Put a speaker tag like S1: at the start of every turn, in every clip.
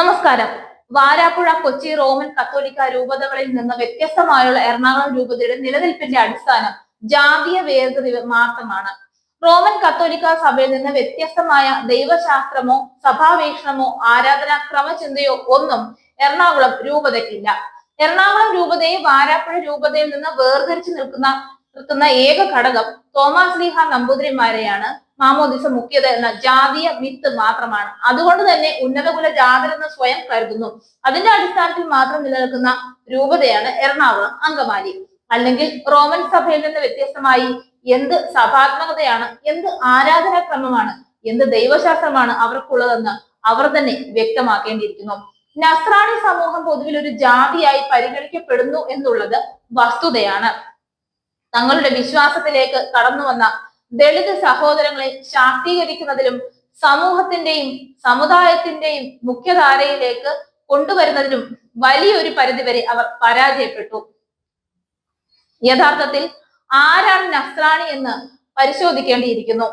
S1: നമസ്കാരം. വാരാപ്പുഴ കൊച്ചി റോമൻ കത്തോലിക്ക രൂപതകളിൽ നിന്ന് വ്യത്യസ്തമായുള്ള എറണാകുളം രൂപതയുടെ നിലനിൽപ്പിന്റെ അടിസ്ഥാനം ജാതീയ വേർതിരിവ് മാത്രമാണ്. റോമൻ കത്തോലിക്ക സഭയിൽ നിന്ന് വ്യത്യസ്തമായ ദൈവശാസ്ത്രമോ സഭാവീക്ഷണമോ ആരാധനാ ക്രമചിന്തയോ ഒന്നും എറണാകുളം രൂപതയ്ക്കില്ല. എറണാകുളം രൂപതയെ വാരാപ്പുഴ രൂപതയിൽ നിന്ന് വേർതിരിച്ചു നിൽക്കുന്ന നിർത്തുന്ന ഏക ഘടകം തോമാസ് ലീഹ നമ്പൂതിരിമാരെയാണ്. മാമോദിസ മുഖ്യത എന്ന ജാതീയ മിത്ത് മാത്രമാണ്. അതുകൊണ്ട് തന്നെ ഉന്നതകുല ജാതരെന്ന് സ്വയം കരുതുന്നു. അതിന്റെ അടിസ്ഥാനത്തിൽ മാത്രം നിലനിൽക്കുന്ന രൂപതയാണ് എറണാകുളം അങ്കമാലി. അല്ലെങ്കിൽ റോമൻ സഭയിൽ നിന്ന് വ്യത്യസ്തമായി എന്ത് സഭാത്മകതയാണ് എന്ത് ആരാധനാക്രമമാണ് എന്ത് ദൈവശാസ്ത്രമാണ് അവർക്കുള്ളതെന്ന് അവർ തന്നെ വ്യക്തമാക്കേണ്ടിയിരിക്കുന്നു. നസ്രാണി സമൂഹം പൊതുവിൽ ഒരു ജാതിയായി പരിഗണിക്കപ്പെടുന്നു എന്നുള്ളത് വസ്തുതയാണ്. തങ്ങളുടെ വിശ്വാസത്തിലേക്ക് കടന്നു വന്ന ദളിത് സഹോദരങ്ങളെ ശാക്തീകരിക്കുന്നതിലും സമൂഹത്തിന്റെയും സമുദായത്തിന്റെയും മുഖ്യധാരയിലേക്ക് കൊണ്ടുവരുന്നതിലും വലിയൊരു പരിധിവരെ അവർ പരാജയപ്പെട്ടു. യഥാർത്ഥത്തിൽ ആരാണ് നസ്രാണി എന്ന് പരിശോധിക്കേണ്ടിയിരിക്കുന്നു.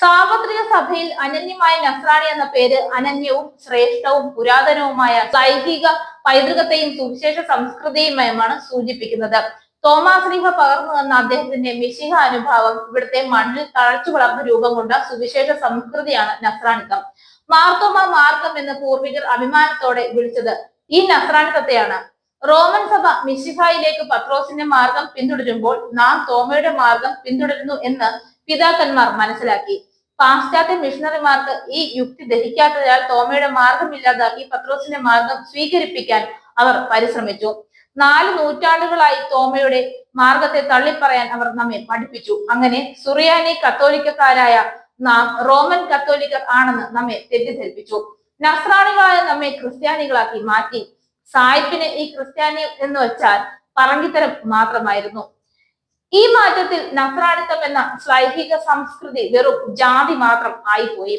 S1: സാർവത്രിക സഭയിൽ അനന്യമായ നസ്രാണി എന്ന പേര് അനന്യവും ശ്രേഷ്ഠവും പുരാതനവുമായ ലൈംഗിക പൈതൃകത്തെയും സുവിശേഷ സംസ്കൃതിയുമായാണ് സൂചിപ്പിക്കുന്നത്. തോമാസ് ലീഹ പകർന്നു തന്ന അദ്ദേഹത്തിന്റെ മിശിഹ അനുഭാവം ഇവിടുത്തെ മണ്ണിൽ തഴച്ചു വളർന്ന രൂപം കൊണ്ട സുവിശേഷ സംസ്കൃതിയാണ് നസ്രാണിത്തം. മാർത്തോമ മാർത്തം എന്ന് പൂർവികർ അഭിമാനത്തോടെ വിളിച്ചത് ഈ നസ്രാണിത്തത്തെയാണ്. റോമൻ സഭ മിശിഹായിലേക്ക് പത്രോസിന്റെ മാർഗം പിന്തുടരുമ്പോൾ നാം തോമയുടെ മാർഗം പിന്തുടരുന്നു എന്ന് പിതാക്കന്മാർ മനസ്സിലാക്കി. പാശ്ചാത്യ മിഷണറിമാർക്ക് ഈ യുക്തി ദഹിക്കാത്തതിനാൽ തോമയുടെ മാർഗം ഇല്ലാതാക്കി പത്രോസിന്റെ മാർഗം സ്വീകരിപ്പിക്കാൻ അവർ പരിശ്രമിച്ചു. നാല് നൂറ്റാണ്ടുകളായി തോമയുടെ മാർഗത്തെ തള്ളിപ്പറയാൻ അവർ നമ്മെ പഠിപ്പിച്ചു. അങ്ങനെ സുറിയാനി കത്തോലിക്കക്കാരായ നാം റോമൻ കത്തോലിക്കർ ആണെന്ന് നമ്മെ തെറ്റിദ്ധരിപ്പിച്ചു. നസ്രാണികളായ നമ്മെ ക്രിസ്ത്യാനികളാക്കി മാറ്റി. സായിപ്പിന് ഈ ക്രിസ്ത്യാനി എന്ന് വെച്ചാൽ പറങ്കിത്തരം മാത്രമായിരുന്നു. ഈ മാറ്റത്തിൽ നസ്രാണിത്തം എന്ന ശ്ലൈഹിക സംസ്കൃതി വെറും ജാതി മാത്രം ആയിപ്പോയി.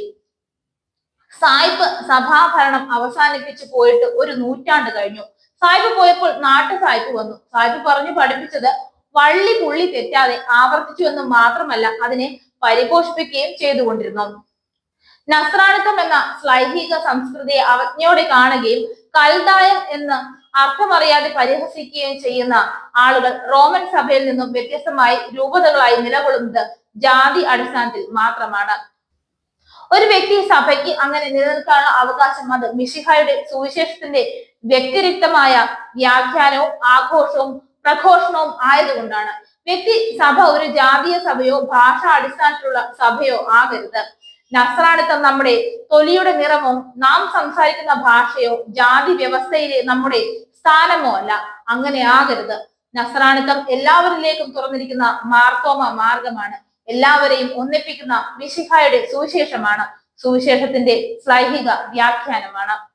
S1: സായിപ്പ് സഭാഭരണം അവസാനിപ്പിച്ചു പോയിട്ട് ഒരു നൂറ്റാണ്ട് കഴിഞ്ഞു. സായിപ്പ് പോയപ്പോൾ നാട്ടു സായിപ്പ് വന്നു. സായിപ്പ് പറഞ്ഞു പഠിപ്പിച്ചത് വള്ളി പുള്ളി തെറ്റാതെ ആവർത്തിച്ചു എന്ന് മാത്രമല്ല അതിനെ പരിപോഷിപ്പിക്കുകയും ചെയ്തുകൊണ്ടിരുന്നു. നസ്രാണിത്വം എന്ന സ്ലൈഹിക സംസ്കൃതിയെ അവജ്ഞയോടെ കാണുകയും കൽദായം എന്ന് അർത്ഥമറിയാതെ പരിഹസിക്കുകയും ചെയ്യുന്ന ആളുകൾ റോമൻ സഭയിൽ നിന്നും വ്യത്യസ്തമായി രൂപതകളായി നിലകൊള്ളുന്നത് ജാതി അടിസ്ഥാനത്തിൽ മാത്രമാണ്. ഒരു വ്യക്തി സഭയ്ക്ക് അങ്ങനെ നിലനിൽക്കാനുള്ള അവകാശം അത് മിഷിഹായുടെ സുവിശേഷത്തിന്റെ വ്യക്തിരിക്തമായ വ്യാഖ്യാനവും ആഘോഷവും പ്രഘോഷണവും ആയതുകൊണ്ടാണ്. വ്യക്തി സഭ ഒരു ജാതീയ സഭയോ ഭാഷ അടിസ്ഥാനത്തിലുള്ള സഭയോ ആകരുത്. നസ്രാണിത്തം നമ്മുടെ തൊലിയുടെ നിറമോ നാം സംസാരിക്കുന്ന ഭാഷയോ ജാതി വ്യവസ്ഥയിലെ നമ്മുടെ സ്ഥാനമോ അല്ല. അങ്ങനെ ആകരുത്. നസ്രാണിത്തം എല്ലാവരിലേക്കും തുറന്നിരിക്കുന്ന മാർത്തോമ മാർഗമാണ്. എല്ലാവരെയും ഒന്നിപ്പിക്കുന്ന മിശിഹായുടെ സുവിശേഷമാണ്. സുവിശേഷത്തിന്റെ ശ്ലൈഹിക വ്യാഖ്യാനമാണ്.